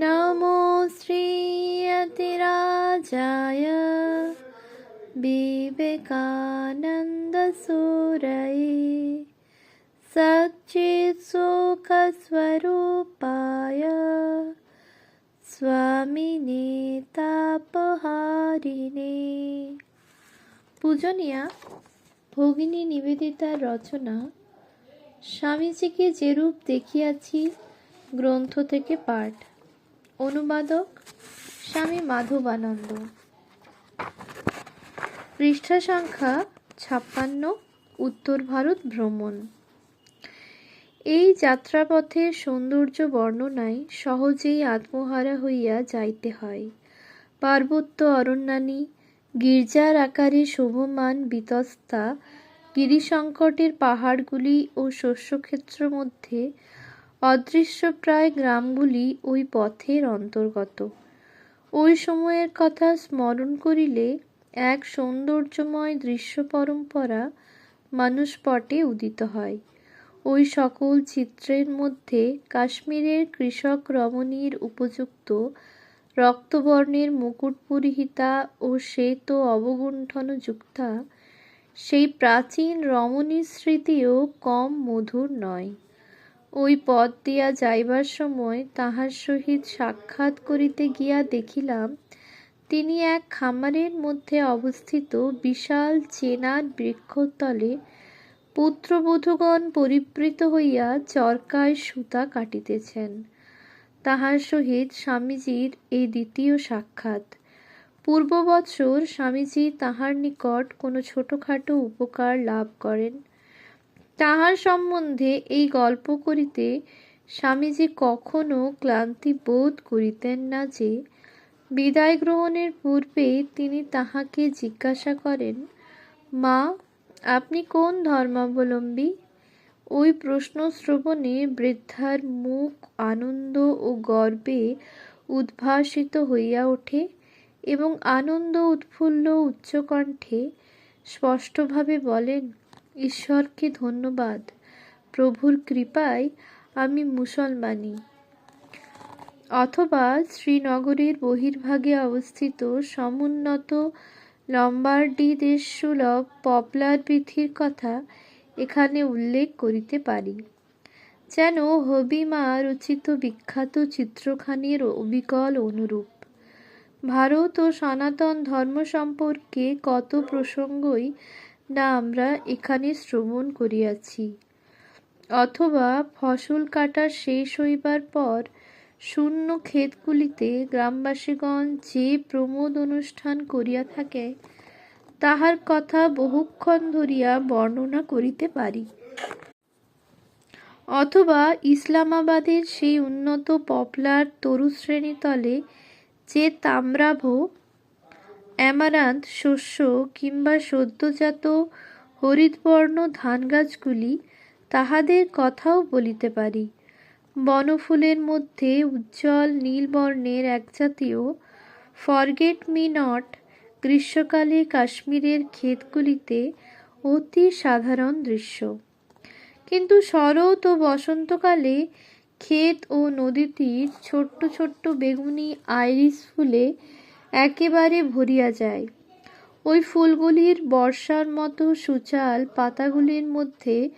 नमो श्रीयतिराजाय विवेकानन्दसूरये सच्चित्सुखस्वरूपाय স্বামিনে তাপহারিণে পূজনীয়া ভগিনী নিবেদিতার রচনা স্বামীজিকে যেরূপ দেখিয়াছি গ্রন্থ থেকে পাঠ অনুবাদক স্বামী মাধবানন্দ। পৃষ্ঠা সংখ্যা ছাপ্পান্ন, উত্তর ভারত ভ্রমণ। এই যাত্রাপথের সৌন্দর্য বর্ণনায় সহজেই আত্মহারা হইয়া যাইতে হয়। পার্বত্য অরণ্যানী, গির্জার আকারে শোভমান বিতস্তা, গিরিসংকটের পাহাড়গুলি ও শস্যক্ষেত্র মধ্যে অদৃশ্যপ্রায় গ্রামগুলি ওই পথের অন্তর্গত। ওই সময়ের কথা স্মরণ করিলে এক সৌন্দর্যময় দৃশ্য পরম্পরা মানুষপটে উদিত হয়। ওই সকল চিত্রের মধ্যে কাশ্মীরের কৃষক রমণীর উপযুক্ত রক্তবর্ণের মুকুট পরিহিতা ও শ্বেত অবগুণ্ঠনযুক্তা, সেই প্রাচীন রমণীর স্মৃতিও কম মধুর নয়। ওই পথ দিয়া যাইবার সময় তাহার সহিত সাক্ষাৎ করিতে গিয়া দেখিলাম, তিনি এক খামারের মধ্যে অবস্থিত বিশাল চেনার বৃক্ষতলে পুত্রবধূগণ পরিবৃত হইয়া চরকায় সুতা কাটিতেছেন। তাহার সহিত স্বামীজির এই দ্বিতীয় সাক্ষাৎ। পূর্ব বৎসর স্বামীজি তাহার নিকট কোনো ছোটোখাটো উপকার লাভ করেন। তাহার সম্বন্ধে এই গল্প করিতে স্বামীজি কখনো ক্লান্তি বোধ করিতেন না যে, বিদায় গ্রহণের পূর্বে তিনি তাহাকে জিজ্ঞাসা করেন, মা, আপনি কোন ধর্মাবলম্বী? ওই প্রশ্ন শ্রবণে বৃদ্ধার মুখ আনন্দ ও গর্বে উদ্ভাসিত হইয়া ওঠে এবং আনন্দ উৎফুল্ল উচ্চকণ্ঠে স্পষ্টভাবে বলেন ঈশ্বরকে ধন্যবাদ। প্রভুর কৃপায় আমি মুসলমানি। অথবা শ্রীনগরের বহির্ভাগে অবস্থিত সমুন্নত লম্বার্ডি দেশ সুলভ পপলার পৃথির কথা এখানে উল্লেখ করিতে পারি। যেন হবিমা রচিত বিখ্যাত চিত্রখানির অবিকল অনুরূপ। ভারত ও সনাতন ধর্ম সম্পর্কে কত প্রসঙ্গই না আমরা এখানে শ্রবণ করিয়াছি। অথবা ফসল কাটা শেষ হইবার পর শূন্য ক্ষেতগুলিতে গ্রামবাসীগণ যে প্রমোদ অনুষ্ঠান করিয়া থাকে, তাহার কথা বহুক্ষণ ধরিয়া বর্ণনা করিতে পারি। অথবা ইসলামাবাদের সেই উন্নত পপলার তরুশ্রেণী তলে যে তাম্রাভ অ্যামারান্থ শস্য কিংবা সদ্যজাত হরিতবর্ণ ধান গাছগুলি তাহাদের কথাও বলিতে পারি। বনফুলের মধ্যে উজ্জ্বল নীলবর্ণের একজাতীয় ফরগেট মি নট গ্রীষ্মকালে কাশ্মীরের ক্ষেতগুলিতে অতি সাধারণ দৃশ্য। কিন্তু শরৎ ও বসন্তকালে ক্ষেত ও নদীটির ছোট্ট ছোট্ট বেগুনি আইরিস ফুলে একেবারে ভরিয়া যায়। ওই ফুলগুলির বর্ষার মতো সুচাল পাতাগুলির মধ্যে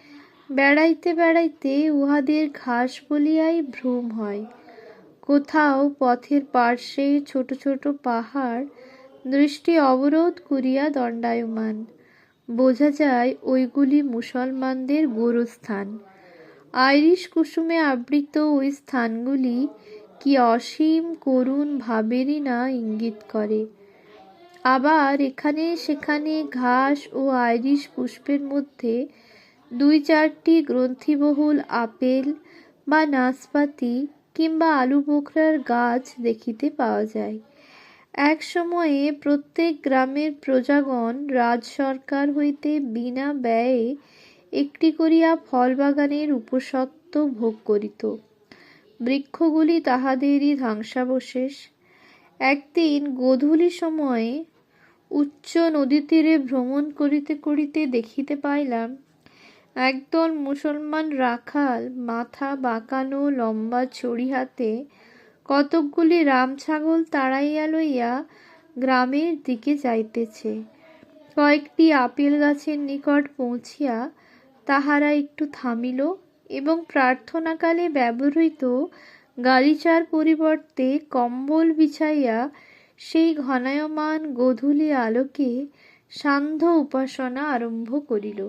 বেড়াইতে বেড়াইতে উহাদের ঘাস বলিয়াই ভ্রম হয়। কোথাও পথের পার্শ্বে ছোট ছোট পাহাড় দৃষ্টি অবরোধ করিয়া দণ্ডায়মান। বোঝা যায় ওইগুলি মুসলমানদের গোরস্থান। আইরিশ কুসুমে আবৃত ওই স্থানগুলি কি অসীম করুণ ভাবেরই না ইঙ্গিত করে। আবার এখানে সেখানে ঘাস ও আইরিশ পুষ্পের মধ্যে দুই চারটি গ্রন্থিবহুল আপেল বা নাশপাতি কিংবা আলু বোখরার গাছ দেখিতে পাওয়া যায়। এক সময়ে প্রত্যেক গ্রামের প্রজাগণ রাজ সরকার হইতে বিনা ব্যয়ে একটি করিয়া ফল বাগানের উপসত্ত্ব ভোগ করিত। বৃক্ষগুলি তাহাদেরই ধ্বংসাবশেষ। একদিন গোধূলি সময়ে উচ্চ নদী তীরে ভ্রমণ করিতে করিতে দেখিতে পাইলাম, একদল মুসলমান রাখাল মাথা বাঁকানো লম্বা ছড়ি হাতে কতকগুলি রাম ছাগল তাড়াইয়া লইয়া গ্রামের দিকে যাইতেছে। কয়েকটি আপেল গাছের নিকট পৌঁছিয়া তাহারা একটু থামিল এবং প্রার্থনাকালে ব্যবহৃত গালিচার পরিবর্তে কম্বল বিছাইয়া সেই ঘনায়মান গোধূলি আলোকে সান্ধ্য উপাসনা আরম্ভ করিল।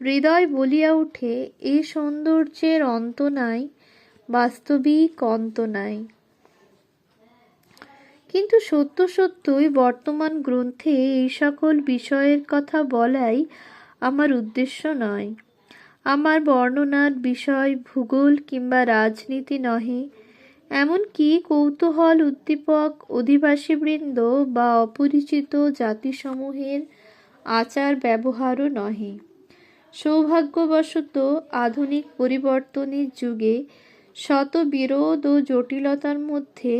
হৃদয় বলিয়া উঠে, এ সৌন্দর্যের অন্ত নাই, বাস্তবিক অন্ত নাই। কিন্তু সত্য সত্যই বর্তমান গ্রন্থে এই সকল বিষয়ের কথা বলাই আমার উদ্দেশ্য নয়। আমার বর্ণনার বিষয় ভূগোল কিংবা রাজনীতি নহে, এমনকি কৌতূহল উদ্দীপক, অধিবাসীবৃন্দ বা অপরিচিত জাতিসমূহের আচার ব্যবহারও নহে। সৌভাগ্যবশত আধুনিক পরিবর্তনের যুগে শত বিরোধ ও জটিলতার মধ্যে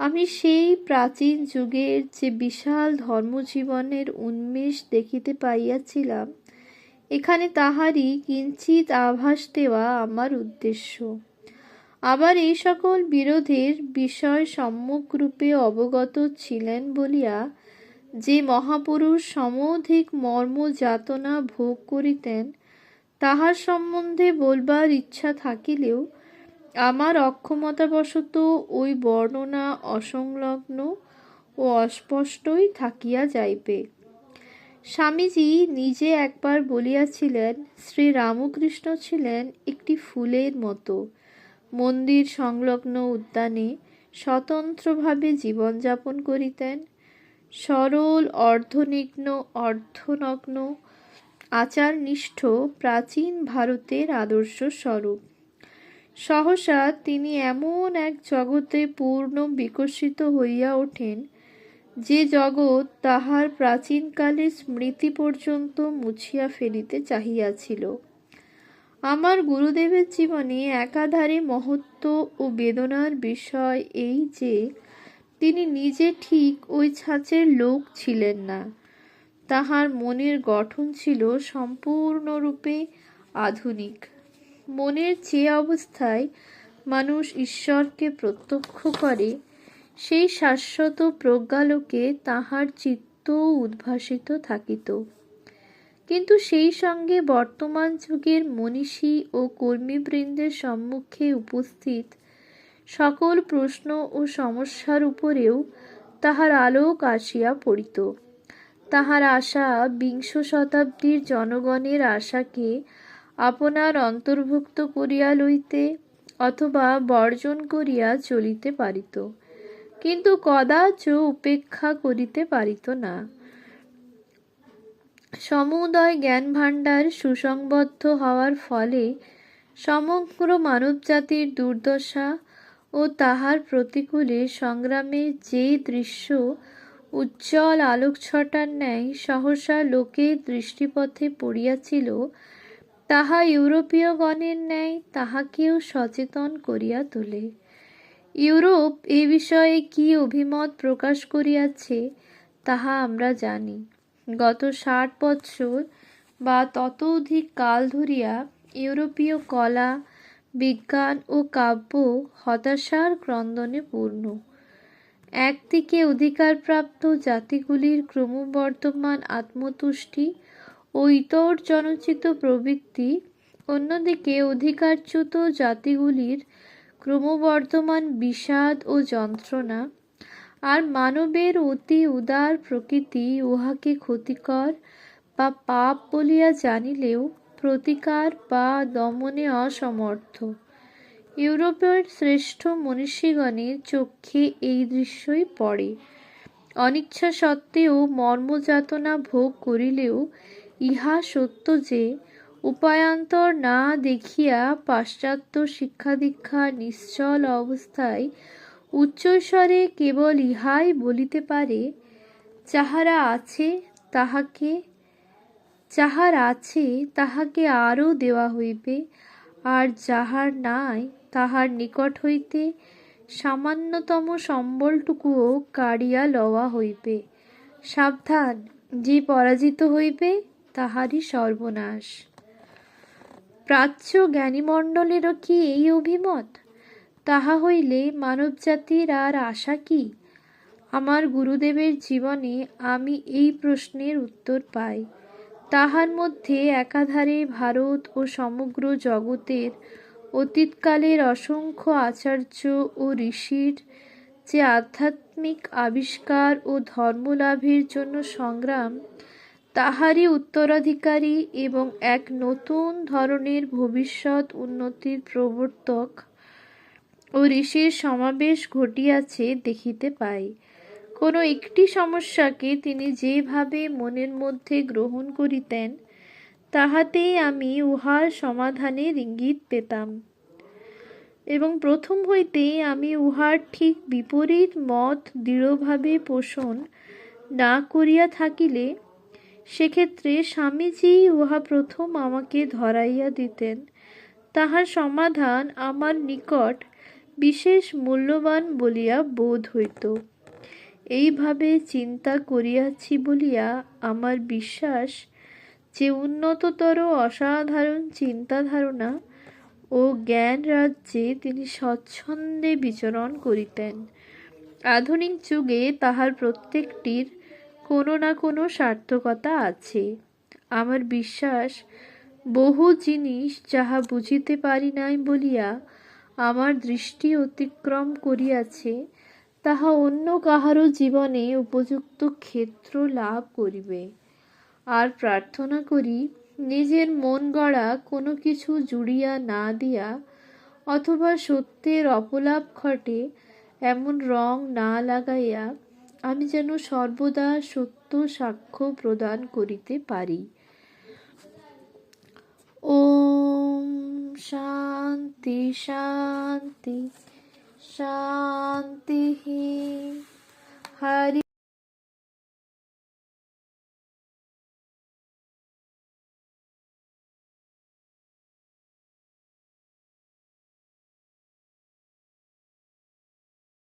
আমি সেই প্রাচীন যুগের যে বিশাল ধর্মজীবনের উন্মেষ দেখিতে পাইয়াছিলাম এখানে তাহারই কিঞ্চিত আভাস দেওয়া আমার উদ্দেশ্য। আবার এই সকল বিরোধের বিষয় সম্যকরূপে অবগত ছিলেন বলিয়া যে মহাপুরুষ সমধিক মর্ম যাতনা ভোগ করিতেন, তাহার সম্বন্ধে বলবার ইচ্ছা থাকিলেও আমার অক্ষমতাবশত ওই বর্ণনা অসংলগ্ন ও অস্পষ্টই থাকিয়া যাইবে। স্বামীজি নিজে একবার বলিয়াছিলেন, শ্রী রামকৃষ্ণ ছিলেন একটি ফুলের মতো। মন্দির সংলগ্ন উদ্যানে স্বতন্ত্রভাবে জীবনযাপন করিতেন। সরল, অর্ধনিগ্ন, অর্ধনগ্ন, আচারনিষ্ঠ, প্রাচীন ভারতের আদর্শ স্বরূপ। সহসা তিনি এমন এক জগতে পূর্ণ বিকশিত হইয়া ওঠেন যে জগৎ তাহার প্রাচীনকালের স্মৃতি পর্যন্ত মুছিয়া ফেলিতে চাহিয়াছিল। আমার গুরুদেবের জীবনে একাধারে মহত্ব ও বেদনার বিষয় এই যে, তিনি নিজে ঠিক ওই ছাঁচের লোক ছিলেন না। তাহার মনের গঠন ছিল সম্পূর্ণরূপে আধুনিক। মনের যে অবস্থায় মানুষ ঈশ্বরকে প্রত্যক্ষ করে সেই শাশ্বত প্রজ্ঞালোকে তাহার চিত্ত উদ্ভাসিত থাকিত। কিন্তু সেই সঙ্গে বর্তমান যুগের মনীষী ও কর্মীবৃন্দের সম্মুখে উপস্থিত সকল প্রশ্ন ও সমস্যার উপরেও তাহার আলোক আসিয়া পড়িত। তাহার আশা বিংশ শতাব্দীর জনগণের আশাকে আপনার অন্তর্ভুক্ত করিয়া লইতে অথবা বর্জন করিয়া চলিতে পারিত। কিন্তু কদাচ উপেক্ষা করিতে পারিত না। সমুদয় জ্ঞান ভাণ্ডার সুসংবদ্ধ হওয়ার ফলে সমগ্র মানবজাতির দুর্দশা ও তাহার প্রতিকূলে সংগ্রামে যে দৃশ্য উজ্জ্বল আলোকছটার ন্যায় সহসা লোকের দৃষ্টিপথে পড়িয়াছিল, তাহা ইউরোপীয়গণের ন্যায় তাহাকেও সচেতন করিয়া তোলে। ইউরোপ এ বিষয়ে কি অভিমত প্রকাশ করিয়াছে, তাহা আমরা জানি। গত ষাট বৎসর বা তত অধিক কাল ধরিয়া ইউরোপীয় কলা, বিজ্ঞান ও কাব্য হতাশার ক্রন্দনে পূর্ণ। একদিকে অধিকারপ্রাপ্ত জাতিগুলির ক্রমবর্ধমান আত্মতুষ্টি ও ইতর জনচিত প্রবৃত্তি, অন্যদিকে অধিকারচ্যুত জাতিগুলির ক্রমবর্ধমান বিষাদ ও যন্ত্রণা, আর মানবের অতি উদার প্রকৃতি উহাকে ক্ষতিকর বা পাপ বলিয়া জানিলেও প্রতিকার বা দমনে অসমর্থ। ইউরোপের শ্রেষ্ঠ মনীষীগণের চক্ষে এই দৃশ্যই পড়ে। অনিচ্ছা সত্ত্বেও মর্মযাতনা ভোগ করিলেও ইহা সত্য যে উপায়ান্তর না দেখিয়া পাশ্চাত্য শিক্ষাদীক্ষা নিশ্চল অবস্থায় উচ্চস্বরে কেবল ইহাই বলিতে পারে, যাহারা আছে তাহাকে, যাহার আছে তাহাকে আরও দেওয়া হইবে, আর যাহার নাই তাহার নিকট হইতে সামান্যতম সম্বলটুকুও কাড়িয়া লওয়া হইবে। সাবধান, যে পরাজিত হইবে তাহারই সর্বনাশ। প্রাচ্য জ্ঞানীমণ্ডলেরও কি এই অভিমত? তাহা হইলে মানবজাতির আর আশা কি? আমার গুরুদেবের জীবনে আমি এই প্রশ্নের উত্তর পাই। তাহার মধ্যে একাধারে ভারত ও সমগ্র জগতের অতীতকালের অসংখ্য আচার্য ও ঋষির যে আধ্যাত্মিক আবিষ্কার ও ধর্মলাভের জন্য সংগ্রাম তাহারই উত্তরাধিকারী এবং এক নতুন ধরনের ভবিষ্যৎ উন্নতির প্রবর্তক ও ঋষির সমাবেশ ঘটিয়াছে দেখিতে পাই। কোনো একটি সমস্যাকে তিনি যেভাবে মনের মধ্যে গ্রহণ করিতেন, তাহাতেই আমি উহার সমাধানের ইঙ্গিত পেতাম। এবং প্রথম হইতেই আমি উহার ঠিক বিপরীত মত দৃঢ়ভাবে পোষণ না করিয়া থাকিলে সেক্ষেত্রে স্বামীজি উহা প্রথম আমাকে ধরাইয়া দিতেন। তাহার সমাধান আমার নিকট বিশেষ মূল্যবান বলিয়া বোধ হইত। এইভাবে চিন্তা করিয়াছি বলিয়া আমার বিশ্বাস যে উন্নততর অসাধারণ চিন্তা ধারণা ও জ্ঞান রাজ্যে তিনি স্বচ্ছন্দে বিচরণ করিতেন। আধুনিক যুগে তাহার প্রত্যেকটির কোনো না কোনো সার্থকতা আছে। আমার বিশ্বাস, বহু জিনিস যাহা বুঝিতে পারি নাই বলিয়া আমার দৃষ্টি অতিক্রম করিয়াছে, তাহা অন্য কাহারও জীবনে উপযুক্ত ক্ষেত্র লাভ করিবে। আর প্রার্থনা করি, নিজের মন গড়া কোনো কিছু জুড়িয়া না দিয়া, অথবা সত্যের অপলাপ ঘটে, এমন রং না লাগাইয়া আমি যেন সর্বদা সত্য সাক্ষ্য প্রদান করিতে পারি। ও শান্তি শান্তি শান্তি হরি